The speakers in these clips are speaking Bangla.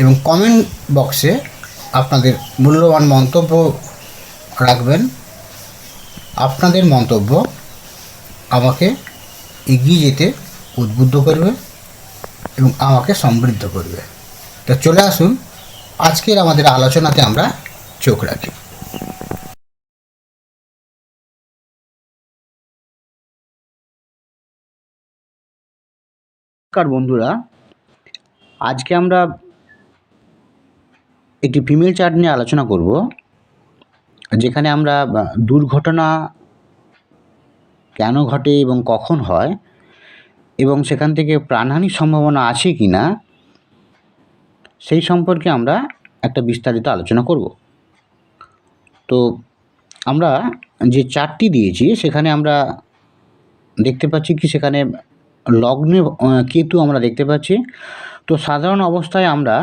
এবং কমেন্ট বক্সে আপনাদের মূল্যবান মন্তব্য রাখবেন। আপনাদের মন্তব্য আমাকে এগিয়ে যেতে উদ্বুদ্ধ করবে এবং আমাকে সমৃদ্ধ করবে। তো চলে আসুন, আজকের আমাদের আলোচনাতে আমরা চোখ রাখি। নমস্কার বন্ধুরা, আজকে আমরা একটি ফিমেল চার্ট নিয়ে আলোচনা করব, যেখানে আমরা দুর্ঘটনা কেন ঘটে এবং কখন হয়, এবং সেখান থেকে প্রাণহানির সম্ভাবনা আছে কি না সেই সম্পর্কে আমরা একটা বিস্তারিত আলোচনা করব। তো আমরা যে চারটি দিয়েছি, সেখানে আমরা দেখতে পাচ্ছি কি, সেখানে লগ্নে কেতু আমরা দেখতে পাচ্ছি। তো সাধারণ অবস্থায় আমরা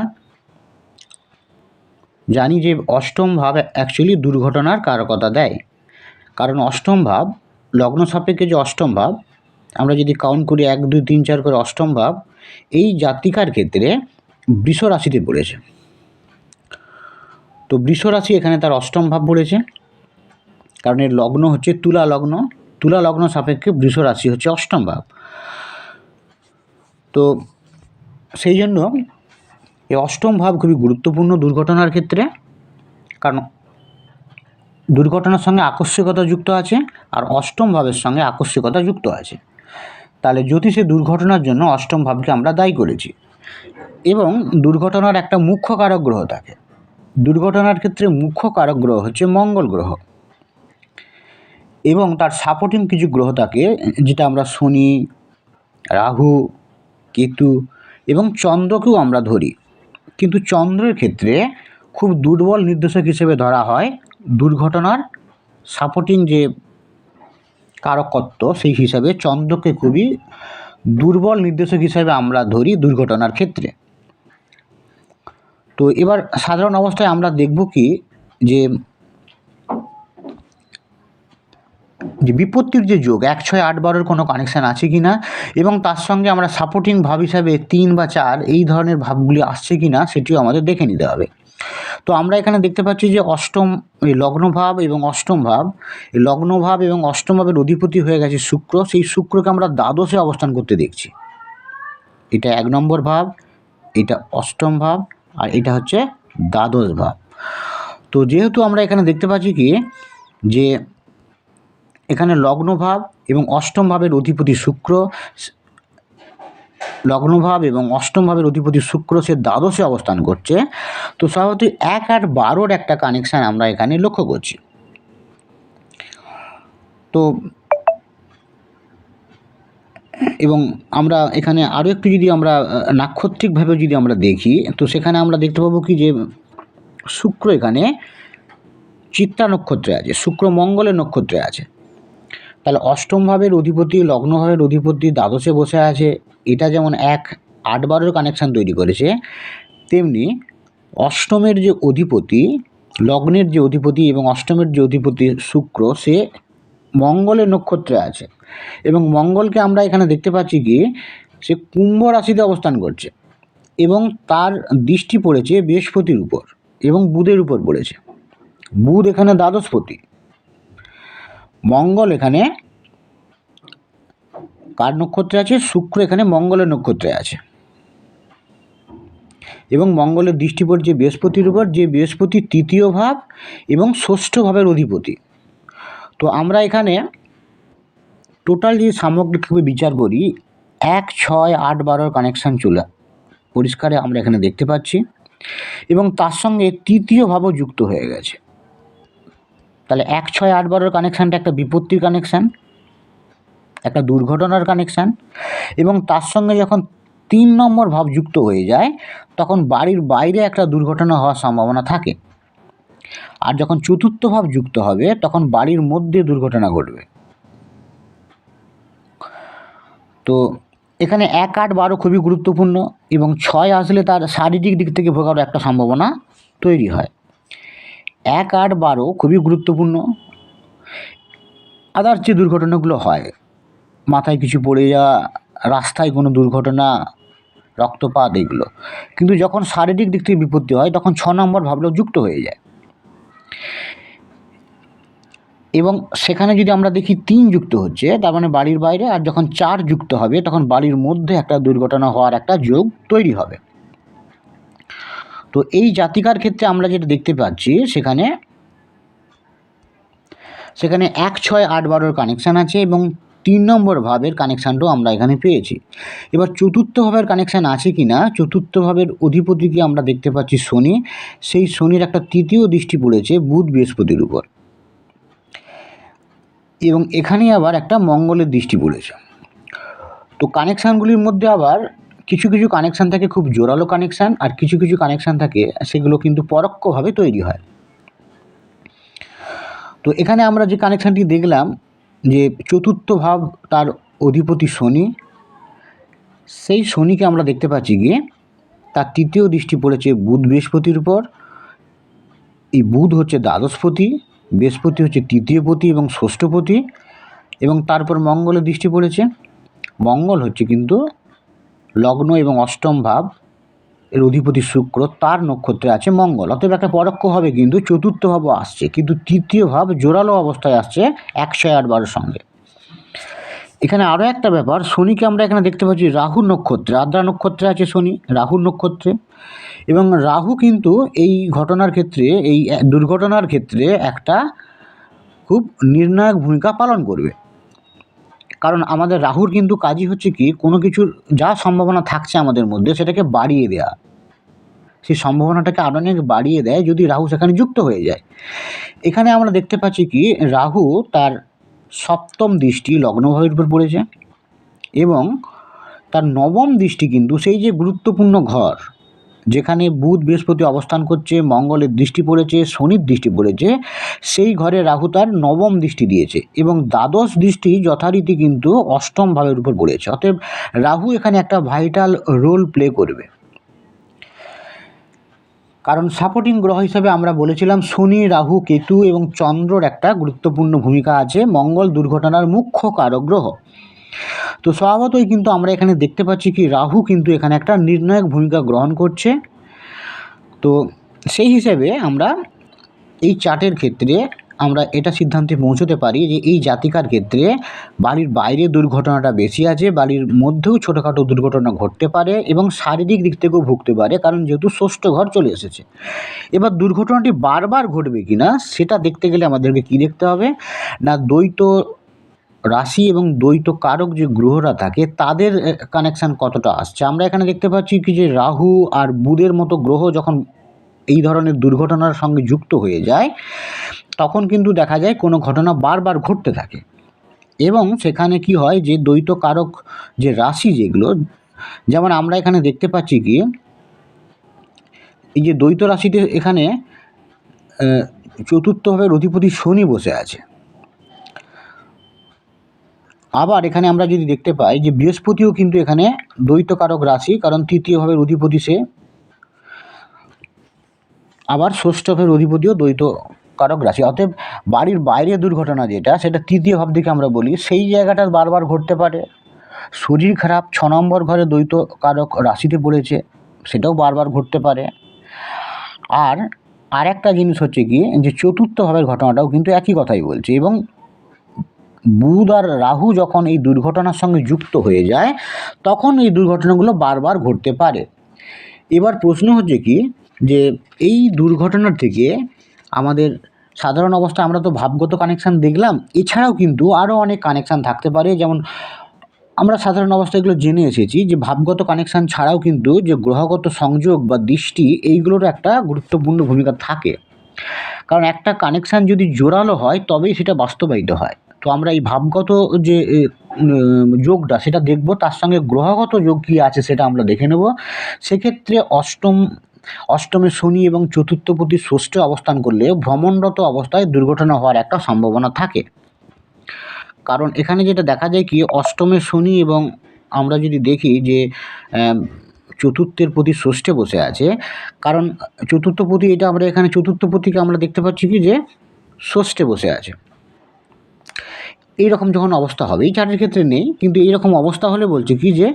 জানি যে অষ্টম ভাব অ্যাকচুয়ালি দুর্ঘটনার কারকতা দেয়। কারণ অষ্টম ভাব, লগ্ন সাপেক্ষে যে অষ্টম ভাব, আমরা যদি কাউন্ট করি এক, দুই, তিন, চার করে অষ্টম ভাব, এই জাতিকার ক্ষেত্রে বৃষ রাশিতে পড়েছে। তো বৃষ রাশি এখানে তার অষ্টম ভাব পড়েছে। কারণ এর লগ্ন হচ্ছে তুলা লগ্ন। তুলা লগ্ন সাপেক্ষে বৃষ রাশি হচ্ছে অষ্টম ভাব। তো সেই জন্য এই অষ্টম ভাব খুবই গুরুত্বপূর্ণ দুর্ঘটনার ক্ষেত্রে, কারণ দুর্ঘটনার সঙ্গে আকস্মিকতা যুক্ত আছে আর অষ্টম ভাবের সঙ্গে আকস্মিকতা যুক্ত আছে। তাহলে জ্যোতিষে দুর্ঘটনার জন্য অষ্টম ভাবকে আমরা দায়ী করেছি এবং দুর্ঘটনার একটা মুখ্য কারক গ্রহ থাকে। দুর্ঘটনার ক্ষেত্রে মুখ্য কারক গ্রহ হচ্ছে মঙ্গল গ্রহ এবং তার সাপোর্টিং কিছু গ্রহ থাকে, যেটা আমরা শনি, রাহু, কেতু এবং চন্দ্রকেও আমরা ধরি। কিন্তু চন্দ্রের ক্ষেত্রে খুব দুর্বল নির্দেশক হিসেবে ধরা হয় দুর্ঘটনার সাপোর্টিং যে কারকত্ব সেই হিসাবে চন্দ্রকে খুবই দুর্বল নির্দেশক হিসাবে আমরা ধরি দুর্ঘটনার ক্ষেত্রে। তো এবার সাধারণ অবস্থায় আমরা দেখব কি যে যে বিপত্তির যে যোগ, এক, ছয়, আট, বারোর কোনো কানেকশান আছে কি না এবং তার সঙ্গে আমরা সাপোর্টিং ভাব হিসাবে তিন বা চার এই ধরনের ভাবগুলি আসছে কি না সেটিও আমাদের দেখে নিতে হবে। তো আমরা এখানে দেখতে পাচ্ছি যে অষ্টম, এই লগ্নভাব এবং অষ্টম ভাব, এই লগ্নভাব এবং অষ্টম ভাবের অধিপতি হয়ে গেছে শুক্র। সেই শুক্রকে আমরা দ্বাদশে অবস্থান করতে দেখছি। এটা এক নম্বর ভাব, এটা অষ্টম ভাব, আর এটা হচ্ছে দ্বাদশ ভাব। তো যেহেতু আমরা এখানে দেখতে পাচ্ছি কি, যে লগ্নভাব এবং অষ্টম ভাবের অধিপতি শুক্র, লগ্নভাব এবং অষ্টম ভাবের অধিপতি শুক্র সে দ্বাদশে অবস্থান করছে। তো স্বভাবত এক আর বারোর একটা কানেকশান আমরা এখানে লক্ষ্য করছি। তো এবং আমরা এখানে আরও একটু যদি আমরা নাক্ষত্রিকভাবে যদি আমরা দেখি, তো সেখানে আমরা দেখতে পাবো কি যে শুক্র এখানে চিত্রা নক্ষত্রে আছে, শুক্র মঙ্গলের নক্ষত্রে আছে। তাহলে অষ্টম ভাবের অধিপতি, লগ্ন ভাবের অধিপতি দ্বাদশে বসে আছে। এটা যেমন এক, আট বারোর কানেকশান তৈরি করেছে, তেমনি অষ্টমের যে অধিপতি, লগ্নের যে অধিপতি এবং অষ্টমের যে অধিপতি শুক্র, সে মঙ্গলের নক্ষত্রে আছে। এবং মঙ্গলকে আমরা এখানে দেখতে পাচ্ছি কি, সে কুম্ভ রাশিতে অবস্থান করছে এবং তার দৃষ্টি পড়েছে বৃহস্পতির উপর এবং বুধের উপর পড়েছে। বুধ এখানে দ্বাদশপতি। মঙ্গল এখানে কার নক্ষত্রে আছে? শুক্র এখানে মঙ্গলের নক্ষত্রে আছে। এবং মঙ্গলের দৃষ্টি পড়ছে বৃহস্পতির উপর, যে বৃহস্পতি তৃতীয় ভাব এবং ষষ্ঠ ভাবের অধিপতি। তো আমরা এখানে টোটাল যে সামগ্রিকভাবে বিচার করি, এক, ছয়, আট, বারোর কানেকশান চলে পরিষ্কারে আমরা এখানে দেখতে পাচ্ছি। এবং তার সঙ্গে তৃতীয় ভাবও যুক্ত হয়ে গেছে। তাহলে এক ছয় আট বারোর কানেকশানটা একটা বিপত্তির কানেকশান একটা দুর্ঘটনার কানেকশান এবং তার সঙ্গে যখন তিন নম্বর ভাব যুক্ত হয়ে যায়, তখন বাড়ির বাইরে একটা দুর্ঘটনা হওয়ার সম্ভাবনা থাকে। আর যখন চতুর্থ ভাব যুক্ত হবে, তখন বাড়ির মধ্যে দুর্ঘটনা ঘটবে। তো এখানে এক আট বারো খুবই গুরুত্বপূর্ণ এবং ছয় আসলে তার শারীরিক দিক থেকে ভোগার একটা সম্ভাবনা তৈরি হয়। এক আট বারো খুবই গুরুত্বপূর্ণ। আদার্স যে দুর্ঘটনাগুলো হয়, মাথায় কিছু পড়ে যাওয়া রাস্তায় কোনো দুর্ঘটনা, রক্তপাত এগুলো। কিন্তু যখন শারীরিক দিক থেকে বিপত্তি হয়, তখন ছ নম্বর ভাবলেও যুক্ত হয়ে যায়। এবং সেখানে যদি আমরা দেখি তিন যুক্ত হচ্ছে, তার মানে বাড়ির বাইরে, আর যখন চার যুক্ত হবে, তখন বাড়ির মধ্যে একটা দুর্ঘটনা হওয়ার একটা যোগ তৈরি হবে। তো এই জাতিকার ক্ষেত্রে আমরা যেটা দেখতে পাচ্ছি, সেখানে সেখানে এক ছয় আট বারোর কানেকশান আছে এবং তিন নম্বর ভাবের কানেকশানটাও আমরা এখানে পেয়েছি। এবার চতুর্থ ভাবের কানেকশান আছে কি না চতুর্থ ভাবের অধিপতিকে আমরা দেখতে পাচ্ছি শনি, সেই শনির একটা তৃতীয় দৃষ্টি পড়েছে বুধ বৃহস্পতির উপর। এবং এখানে আবার একটা মঙ্গলের দৃষ্টি পড়েছে। তো কানেকশানগুলির মধ্যে আবার কিছু কিছু কানেকশান থাকে খুব জোরালো কানেকশান আর কিছু কিছু কানেকশান থাকে সেগুলো কিন্তু পরোক্ষভাবে তৈরি হয়। তো এখানে আমরা যে কানেকশানটি দেখলাম যে চতুর্থ ভাব তার অধিপতি শনি, সেই শনিকে আমরা দেখতে পাচ্ছি গিয়ে তার তৃতীয় দৃষ্টি পড়েছে বুধ বৃহস্পতির উপর। এই বুধ হচ্ছে দ্বাদশপতি, বৃহস্পতি হচ্ছে তৃতীয়পতি এবং ষষ্ঠপতি এবং তারপর মঙ্গলের দৃষ্টি পড়েছে। মঙ্গল হচ্ছে কিন্তু লগ্ন এবং অষ্টম ভাব এর অধিপতি শুক্র, তার নক্ষত্রে আছে মঙ্গল। অতএব একটা পরোক্ষ হবে কিন্তু, চতুর্থ ভাবও আসছে, কিন্তু তৃতীয় ভাব জোরালো অবস্থায় আসছে একশো আট বারোর সঙ্গে। এখানে আরও একটা ব্যাপার, শনিকে আমরা এখানে দেখতে পাচ্ছি রাহু নক্ষত্রে, আদ্রা নক্ষত্রে আছে শনি, রাহু নক্ষত্রে। এবং রাহু কিন্তু এই ঘটনার ক্ষেত্রে, এই দুর্ঘটনার ক্ষেত্রে একটা খুব নির্ণায়ক ভূমিকা পালন করবে। কারণ আমাদের রাহুর কিন্তু কাজই হচ্ছে কি, কোনো কিছুর যা সম্ভাবনা থাকছে আমাদের মধ্যে সেটাকে বাড়িয়ে দেওয়া সেই সম্ভাবনাটাকে আরও অনেক বাড়িয়ে দেয় যদি রাহু সেখানে যুক্ত হয়ে যায়। এখানে আমরা দেখতে পাচ্ছি কি, রাহু তার সপ্তম দৃষ্টি লগ্নভাবের উপর পড়েছে এবং তার নবম দৃষ্টি কিন্তু সেই যে গুরুত্বপূর্ণ ঘর যেখানে বুধ বৃহস্পতি অবস্থান করছে, মঙ্গলের দৃষ্টি পড়েছে, শনির দৃষ্টি পড়েছে, সেই ঘরে রাহু তার নবম দৃষ্টি দিয়েছে এবং দ্বাদশ দৃষ্টি যথারীতি কিন্তু অষ্টম ভাবের উপর পড়েছে। অতএব রাহু এখানে একটা ভাইটাল রোল প্লে করবে। কারণ সাপোর্টিং গ্রহ হিসাবে আমরা বলেছিলাম শনি, রাহু, কেতু এবং চন্দ্রর একটা গুরুত্বপূর্ণ ভূমিকা আছে, মঙ্গল দুর্ঘটনার মুখ্য কারক গ্রহ। তো স্বভাবতই কিন্তু আমরা এখানে দেখতে পাচ্ছি কি, রাহু কিন্তু এখানে একটা নির্ণায়ক ভূমিকা গ্রহণ করছে। তো সেই হিসেবে আমরা এই চার্টের ক্ষেত্রে আমরা এটা সিদ্ধান্তে পৌঁছতে পারি যে এই জাতিকার ক্ষেত্রে বাড়ির বাইরে দুর্ঘটনাটা বেশি আছে, বাড়ির মধ্যেও ছোটোখাটো দুর্ঘটনা ঘটতে পারে এবং শারীরিক দিক থেকেও ভুগতে পারে কারণ যেহেতু ষষ্ঠ ঘর চলে এসেছে। এবার দুর্ঘটনাটি বারবার ঘটবে কি না সেটা দেখতে গেলে আমাদেরকে কী দেখতে হবে? না দ্বৈত রাশি এবং দ্বৈত কারক যে গ্রহরা থাকে, তাদের কানেকশান কতটা আসছে? আমরা এখানে দেখতে পাচ্ছি কি যে রাহু আর বুধের মতো গ্রহ যখন এই ধরনের দুর্ঘটনার সঙ্গে যুক্ত হয়ে যায়, তখন কিন্তু দেখা যায় কোনো ঘটনা বারবার ঘটতে থাকে। এবং সেখানে কি হয় যে দ্বৈত কারক যে রাশি যেগুলো, যেমন আমরা এখানে দেখতে পাচ্ছি কি, এই যে দ্বৈত রাশিতে এখানে চতুর্থভাবে অধিপতি শনি বসে আছে। আবার এখানে আমরা যদি দেখতে পাই যে বৃহস্পতিও কিন্তু এখানে দ্বৈতকারক রাশি, কারণ তৃতীয়ভাবে অধিপতি সে। আবার ষষ্ঠভাবের অধিপতিও দ্বৈত কারক রাশি। অতএব বাড়ির বাইরে দুর্ঘটনা যেটা, সেটা তৃতীয় ভাব দিকে আমরা বলি, সেই জায়গাটা বারবার ঘটতে পারে। শরীর খারাপ, ছ নম্বর ঘরে দ্বৈত কারক রাশিতে পড়েছে, সেটাও বারবার ঘটতে পারে। আর আরেকটা জিনিস হচ্ছে কি যে চতুর্থ ভাবের ঘটনাটাও কিন্তু একই কথাই বলছে এবং বুধ আর রাহু যখন এই দুর্ঘটনার সঙ্গে যুক্ত হয়ে যায়, তখন এই দুর্ঘটনাগুলো বারবার ঘটতে পারে। এবার প্রশ্ন হচ্ছে কি, যে এই দুর্ঘটনার থেকে আমাদের সাধারণ অবস্থা আমরা তো ভাবগত কানেকশান দেখলাম, এছাড়াও কিন্তু আরও অনেক কানেকশান থাকতে পারে। যেমন আমরা সাধারণ অবস্থায় এগুলো জেনে এসেছি যে ভাবগত কানেকশান ছাড়াও কিন্তু যে গ্রহগত সংযোগ বা দৃষ্টি এইগুলোর একটা গুরুত্বপূর্ণ ভূমিকা থাকে। কারণ একটা কানেকশান যদি জোরালো হয়, তবেই সেটা বাস্তবায়িত হয়। তো আমরা এই ভাবগত যে যোগটা সেটা দেখব, তার সঙ্গে গ্রহগত যোগ কী আছে সেটা আমরা দেখে নেব। সেক্ষেত্রে অষ্টম, অষ্টমে শনি এবং চতুর্থপতি ষষ্ঠে অবস্থান করলে ভ্রমণরত অবস্থায় দুর্ঘটনা হওয়ার একটা সম্ভাবনা থাকে। কারণ এখানে যেটা দেখা যায় কি, অষ্টমে শনি এবং আমরা যদি দেখি যে চতুর্থের প্রতি ষষ্ঠে বসে আছে, কারণ চতুর্থ পতি এটা আমরা এখানে চতুর্থ পতিকে আমরা দেখতে পাচ্ছি কি যে, ষষ্ঠে বসে আছে। এইরকম যখন অবস্থা হবে, এই চারের ক্ষেত্রে নেই, কিন্তু এইরকম অবস্থা হলে বলছে কি যে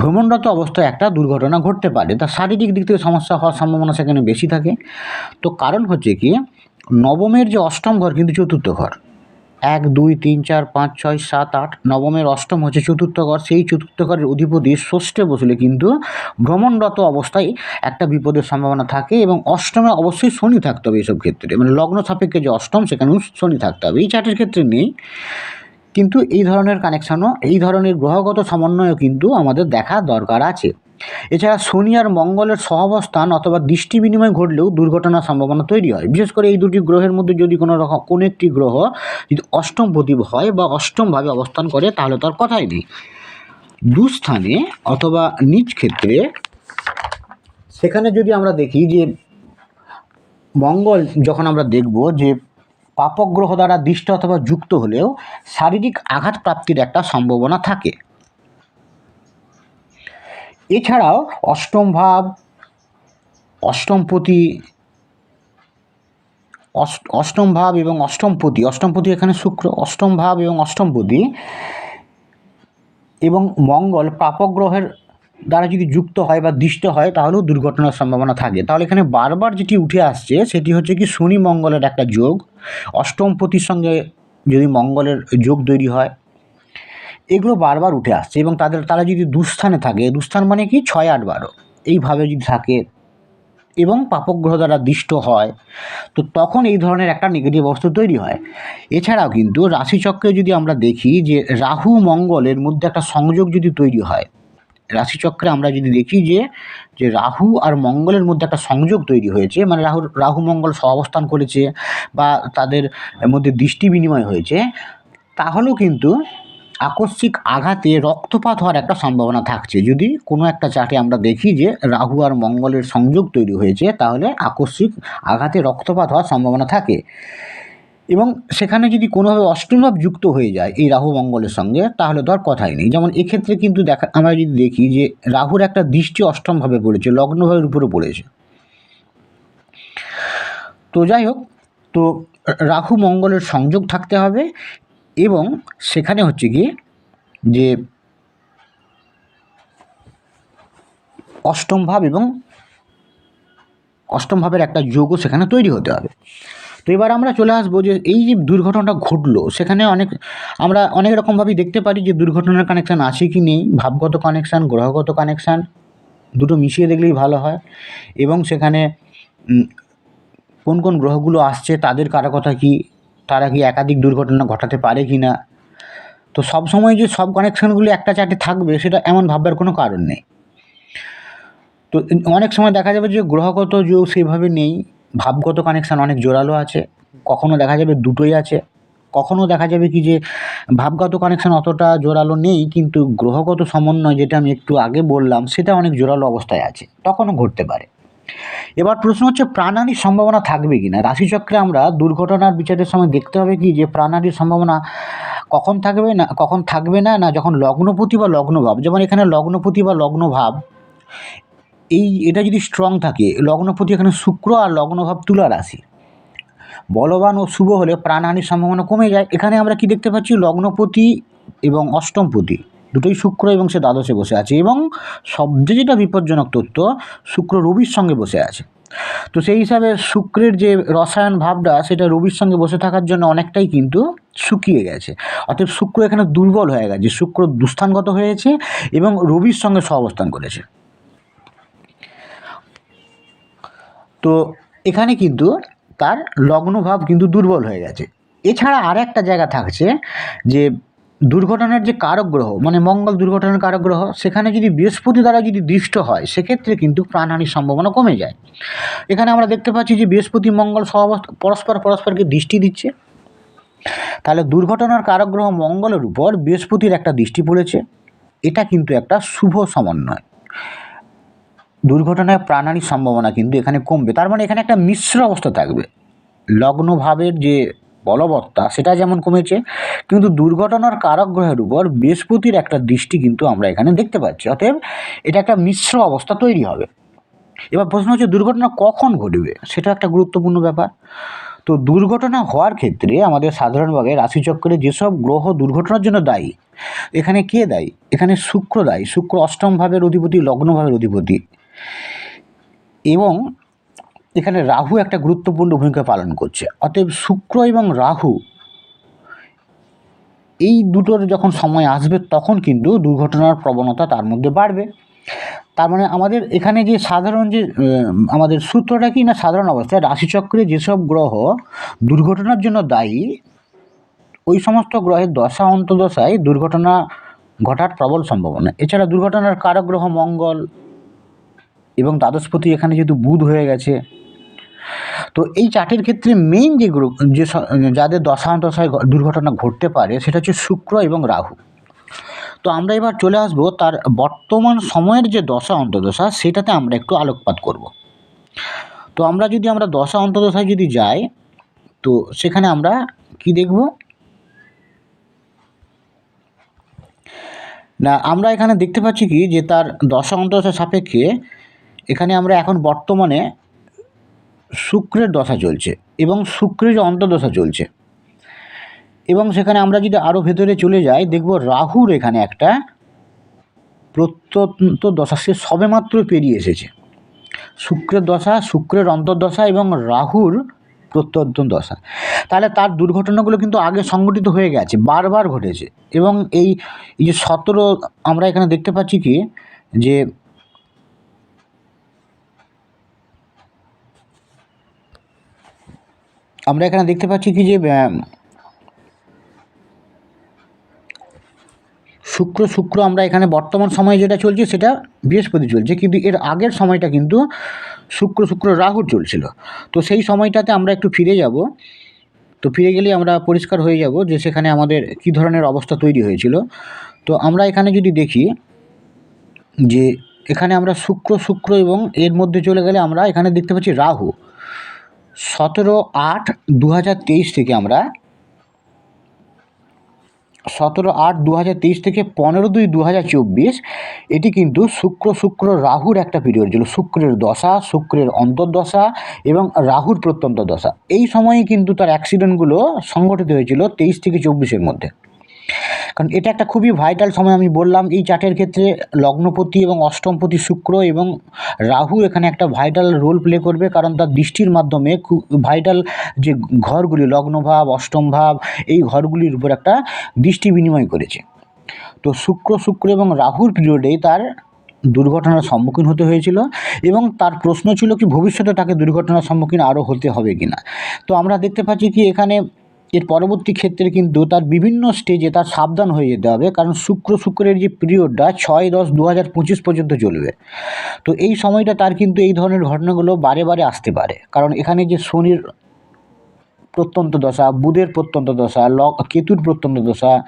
ভ্রমণরত অবস্থায় একটা দুর্ঘটনা ঘটতে পারে। তার শারীরিক দিক থেকে সমস্যা হওয়ার সম্ভাবনা সেখানে বেশি থাকে। তো কারণ হচ্ছে কি, নবমের যে অষ্টম ঘর, কিন্তু চতুর্থ ঘর। এক, দুই, তিন, চার, পাঁচ, ছয়, সাত, আট, নবমের অষ্টম হচ্ছে চতুর্থ ঘর। সেই চতুর্থ ঘরের অধিপতি ষষ্ঠে বসলে কিন্তু ভ্রমণরত অবস্থায় একটা বিপদের সম্ভাবনা থাকে এবং অষ্টমে অবশ্যই শনি থাকতে হবে এইসব ক্ষেত্রে। মানে লগ্ন সাপেক্ষে যে অষ্টম, সেখানেও শনি থাকতে হবে। এই চারটের ক্ষেত্রে নেই। কিন্তু এই ধরনের কানেকশানও এই ধরনের গ্রহগত সমন্বয়ও কিন্তু আমাদের দেখা দরকার আছে। এছাড়া শনি আর মঙ্গলের সহাবস্থান অথবা দৃষ্টি বিনিময় ঘটলেও দুর্ঘটনার সম্ভাবনা তৈরি হয়। বিশেষ করে এই দুটি গ্রহের মধ্যে যদি কোনো রকম, কোনো একটি গ্রহ যদি অষ্টম প্রতিভ হয় বা অষ্টমভাবে অবস্থান করে, তাহলে তার কথাই নেই। দুস্থানে অথবা নিজ ক্ষেত্রে সেখানে যদি আমরা দেখি যে মঙ্গল যখন আমরা দেখব যে পাপগ্রহ দ্বারা দৃষ্ট অথবা যুক্ত হলেও শারীরিক আঘাত প্রাপ্তির একটা সম্ভাবনা থাকে। এছাড়াও অষ্টম ভাব অষ্টমপতি অষ্ট- অষ্টম ভাব এবং অষ্টমপতি অষ্টমপতি এখানে শুক্র, অষ্টম ভাব এবং অষ্টমপতি এবং মঙ্গল প্রাপগ্রহের দ্বারা যদি যুক্ত হয় বা দৃষ্ট হয়, তাহলেও দুর্ঘটনার সম্ভাবনা থাকে। তাহলে এখানে বারবার যেটি উঠে আসছে, সেটি হচ্ছে কি শনি মঙ্গলের একটা যোগ। অষ্টমপতির সঙ্গে যদি মঙ্গলের যোগ তৈরি হয় এগুলো বারবার উঠে আসছে এবং তাদের, তারা যদি দুস্থানে থাকে, দুস্থান মানে কি? ছয় আট বারো। এইভাবে যদি থাকে এবং পাপগ্রহ দ্বারা দৃষ্ট হয়, তো তখন এই ধরনের একটা নেগেটিভ অবস্থা তৈরি হয়। এছাড়াও কিন্তু রাশিচক্রে যদি আমরা দেখি যে রাহু মঙ্গলের মধ্যে একটা সংযোগ যদি তৈরি হয়, রাশিচক্রে আমরা যদি দেখি যে যে রাহু আর মঙ্গলের মধ্যে একটা সংযোগ তৈরি হয়েছে মানে রাহু রাহু মঙ্গল সহাবস্থান করেছে বা তাদের মধ্যে দৃষ্টি বিনিময় হয়েছে, তাহলেও কিন্তু আকস্মিক আঘাতে রক্তপাত হওয়ার একটা সম্ভাবনা থাকছে। যদি কোনো একটা চার্টে আমরা দেখি যে রাহু আর মঙ্গলের সংযোগ তৈরি হয়েছে, তাহলে আকস্মিক আঘাতে রক্তপাত হওয়ার সম্ভাবনা থাকে। এবং সেখানে যদি কোনোভাবে অষ্টমভাব যুক্ত হয়ে যায় এই রাহু মঙ্গলের সঙ্গে, তাহলে আর কথাই নেই। যেমন এক্ষেত্রে কিন্তু দেখা, আমরা যদি দেখি যে রাহুর একটা দৃষ্টি অষ্টমভাবে পড়েছে লগ্নভাবের উপরে পড়েছে। তো যাই হোক, তো রাহু মঙ্গলের সংযোগ থাকতে হবে। এবং সেখানে হচ্ছে কি যে অষ্টম ভাব এবং অষ্টম ভাবের একটা যোগও সেখানে তৈরি হতে হবে। তো এবার আমরা চলে আসব যে এই যে দুর্ঘটনাটা ঘটলো, সেখানে অনেক, আমরা অনেক রকমভাবেই দেখতে পারি যে দুর্ঘটনার কানেকশান আছে কি নেই, ভাবগত কানেকশান গ্রহগত কানেকশান দুটো মিশিয়ে দেখলেই ভালো হয় এবং সেখানে কোন কোন গ্রহগুলো আসছে, তাদের কারকতা কী তারা কি একাধিক দুর্ঘটনা ঘটাতে পারে কি না? তো সব সময় যে সব কানেকশানগুলি একটা চার্টে থাকবে, সেটা এমন ভাববার কোনো কারণ নেই। তো অনেক সময় দেখা যাবে যে গ্রহগত যোগ সেইভাবে নেই, ভাবগত কানেকশান অনেক জোরালো আছে, কখনো দেখা যাবে দুটোই আছে, কখনো দেখা যাবে কি যে ভাবগত কানেকশান অতটা জোরালো নেই, কিন্তু গ্রহগত সমন্বয়, যেটা আমি একটু আগে বললাম, সেটা অনেক জোরালো অবস্থায় আছে, তখনও ঘটতে পারে। এবার প্রশ্ন হচ্ছে, প্রাণহানির সম্ভাবনা থাকবে কি না রাশিচক্রে আমরা দুর্ঘটনার বিচারের সময় দেখতে হবে কি যে, প্রাণহানির সম্ভাবনা কখন থাকবে না, কখন থাকবে না না যখন লগ্নপতি বা লগ্নভাব, যেমন এখানে লগ্নপতি বা লগ্নভাব, এই, এটা যদি স্ট্রং থাকে, লগ্নপতি এখানে শুক্র আর লগ্নভাব তুলা রাশি। বলবান ও শুভ হলে প্রাণহানির সম্ভাবনা কমে যায়। এখানে আমরা কি দেখতে পাচ্ছি? লগ্নপতি এবং অষ্টমপতি। দুটোই শুক্র এবং সে দ্বাদশে বসে আছে এবং সবচেয়ে যেটা বিপজ্জনক তথ্য, শুক্র রবির সঙ্গে বসে আছে। তো সেই হিসাবে শুক্রের যে রসায়ন ভাবটা, সেটা রবির সঙ্গে বসে থাকার জন্য অনেকটাই কিন্তু শুকিয়ে গেছে। অর্থাৎ শুক্র এখানে দুর্বল হয়ে গেছে, শুক্র দুস্থানগত হয়েছে এবং রবির সঙ্গে সহাবস্থান করেছে। তো এখানে কিন্তু তার লগ্নভাব কিন্তু দুর্বল হয়ে গেছে। এছাড়া আর একটা জায়গা থাকছে যে দুর্ঘটনার যে কারক গ্রহ মানে মঙ্গল দুর্ঘটনার কারক গ্রহ সেখানে যদি বৃহস্পতি দ্বারা যদি দৃষ্ট হয়, সেক্ষেত্রে কিন্তু প্রাণহানির সম্ভাবনা কমে যায়। এখানে আমরা দেখতে পাচ্ছি যে বৃহস্পতি, মঙ্গল সহাবস্থা, পরস্পর, পরস্পরকে দৃষ্টি দিচ্ছে। তাহলে দুর্ঘটনার কারক গ্রহ মঙ্গলের উপর বৃহস্পতির একটা দৃষ্টি পড়েছে। এটা কিন্তু একটা শুভ সমন্বয়। দুর্ঘটনায় প্রাণহানির সম্ভাবনা কিন্তু এখানে কমবে। তার মানে এখানে একটা মিশ্র অবস্থা থাকবে। লগ্নভাবের যে বলবত্তা, সেটা যেমন কমেছে, কিন্তু দুর্ঘটনার কারক গ্রহের উপর বৃহস্পতির একটা দৃষ্টি কিন্তু আমরা এখানে দেখতে পাচ্ছি। অতএব এটা একটা মিশ্র অবস্থা তৈরি হবে। এবার প্রশ্ন হচ্ছে, দুর্ঘটনা কখন ঘটবে? সেটা একটা গুরুত্বপূর্ণ ব্যাপার। তো দুর্ঘটনা হওয়ার ক্ষেত্রে আমাদের সাধারণভাবে রাশিচক্রে যেসব গ্রহ দুর্ঘটনার জন্য দায়ী, এখানে কে দায়ী? এখানে শুক্র দায়ী। শুক্র অষ্টম ভাবের অধিপতি, লগ্ন ভাবের অধিপতি। এবং এখানে রাহু একটা গুরুত্বপূর্ণ ভূমিকা পালন করছে। অতএব শুক্র এবং রাহু এই দুটোর যখন সময় আসবে, তখন কিন্তু দুর্ঘটনার প্রবণতা তার মধ্যে বাড়বে। তার মানে আমাদের এখানে যে সাধারণ যে আমাদের সূত্রটা কি না, সাধারণ অবস্থায় রাশিচক্রে যেসব গ্রহ দুর্ঘটনার জন্য দায়ী, ওই সমস্ত গ্রহের দশা অন্তদশায় দুর্ঘটনা ঘটার প্রবল সম্ভাবনা। এছাড়া দুর্ঘটনার কারক গ্রহ মঙ্গল এবং দ্বাদশপতি এখানে যেহেতু বুধ হয়ে গেছে তো এই চার্টের ক্ষেত্রে মেইন যে গ্রুপ যে যাদের ঘ- দুর্ঘটনা ঘটতে পারে, সেটা হচ্ছে শুক্র এবং রাহু। তো আমরা এবার চলে আসব তার বর্তমান সময়ের যে দশা অন্তদশা সেটাতে আমরা একটু আলোকপাত করব। তো আমরা যদি আমরা দশা অন্তদশায় যদি যাই, তো সেখানে আমরা কি দেখব? না, আমরা এখানে দেখতে পাচ্ছি কি যে তার দশা অন্তদশা সাপেক্ষে এখানে আমরা এখন বর্তমানে শুক্রের দশা চলছে এবং শুক্রের অন্তর্দশা চলছে। এবং সেখানে আমরা যদি আরও ভেতরে চলে যাই, দেখব রাহুর এখানে একটা প্রত্যন্ত দশা, সে সবেমাত্র পেরিয়ে এসেছে। শুক্রের দশা, শুক্রের অন্তর্দশা এবং রাহুর প্রত্যন্ত দশা। তাহলে তার দুর্ঘটনাগুলো কিন্তু আগে সংঘটিত হয়ে গেছে, বারবার ঘটেছে। এবং এই যে সতেরো, আমরা এখানে দেখতে পাচ্ছি কি, যে আমরা এখানে দেখতে পাচ্ছি কি যে শুক্র শুক্র আমরা এখানে বর্তমান সময়ে যেটা চলছে সেটা বৃহস্পতি চলছে, কিন্তু এর আগের সময়টা কিন্তু শুক্র শুক্র রাহুর চলছিল। তো সেই সময়টাতে আমরা একটু ফিরে যাব। তো ফিরে গেলে আমরা পরিষ্কার হয়ে যাব যে সেখানে আমাদের কী ধরনের অবস্থা তৈরি হয়েছিল। তো আমরা এখানে যদি দেখি যে এখানে আমরা শুক্র শুক্র এবং এর মধ্যে চলে গেলে আমরা এখানে দেখতে পাচ্ছি রাহু। সতেরো আট দু হাজার তেইশ থেকে আমরা সতেরো আট দু হাজার তেইশ থেকে পনেরো দুই দু হাজার চব্বিশ, এটি কিন্তু শুক্র শুক্র রাহুর একটা পিরিয়ড ছিল। শুক্রের দশা, শুক্রের অন্তর্দশা এবং রাহুর প্রত্যন্ত দশা এই সময়ে কিন্তু তার অ্যাক্সিডেন্টগুলো সংঘটিত হয়েছিল তেইশ থেকে চব্বিশের মধ্যে। কারণ এটা একটা খুবই ভাইটাল সময় আমি বললাম। এই চার্টের ক্ষেত্রে লগ্নপতি এবং অষ্টমপতি শুক্র এবং রাহু এখানে একটা ভাইটাল রোল প্লে করবে কারণ তার দৃষ্টির মাধ্যমে খুব ভাইটাল যে ঘরগুলি, লগ্নভাব অষ্টম ভাব এই ঘরগুলির উপর একটা দৃষ্টি বিনিময় করেছে। তো শুক্র শুক্র এবং রাহুর পিরিয়ডে তার দুর্ঘটনার সম্মুখীন হতে হয়েছিল এবং তার প্রশ্ন ছিল কি ভবিষ্যতে তাকে দুর্ঘটনার সম্মুখীন আরও হতে হবে কি না তো আমরা দেখতে পাচ্ছি কি এখানে এর পরবর্তী ক্ষেত্রে কিন্তু তার বিভিন্ন স্টেজে তার সাবধান হয়ে যেতে হবে। কারণ শুক্র শুক্রের যে পিরিয়ডটা ছয় দশ দু হাজার পঁচিশ পর্যন্ত চলবে। তো এই সময়টা তার কিন্তু এই ধরনের ঘটনাগুলো বারে বারে আসতে পারে। কারণ এখানে যে শনির প্রত্যন্ত দশা, বুধের প্রত্যন্ত দশা ল কেতুর প্রত্যন্ত দশা,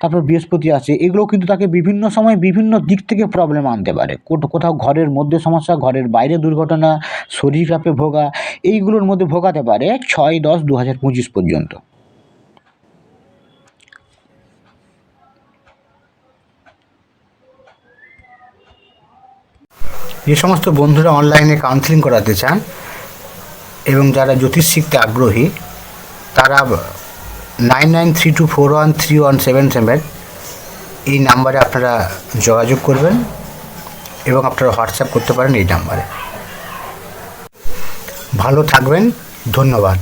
তারপর বৃহস্পতি আছে এগুলো কিন্তু তাকে বিভিন্ন সময় বিভিন্ন দিক থেকে প্রবলেম আনতে পারে। কোথাও ঘরের মধ্যে সমস্যা, ঘরের বাইরে দুর্ঘটনা, শরীর চাপে ভোগা, এইগুলোর মধ্যে ভোগাতে পারে ছয় দশ দু হাজার পঁচিশ পর্যন্ত। যে সমস্ত বন্ধুরা অনলাইনে কাউন্সিলিং করাতে চান এবং যারা জ্যোতিষ শিখতে আগ্রহী, তারা nine nine three two four one three one seven seven এই নাম্বারে আপনারা যোগাযোগ করবেন এবং আপনারা হোয়াটসঅ্যাপ করতে পারেন এই নাম্বারে। ভালো থাকবেন, ধন্যবাদ।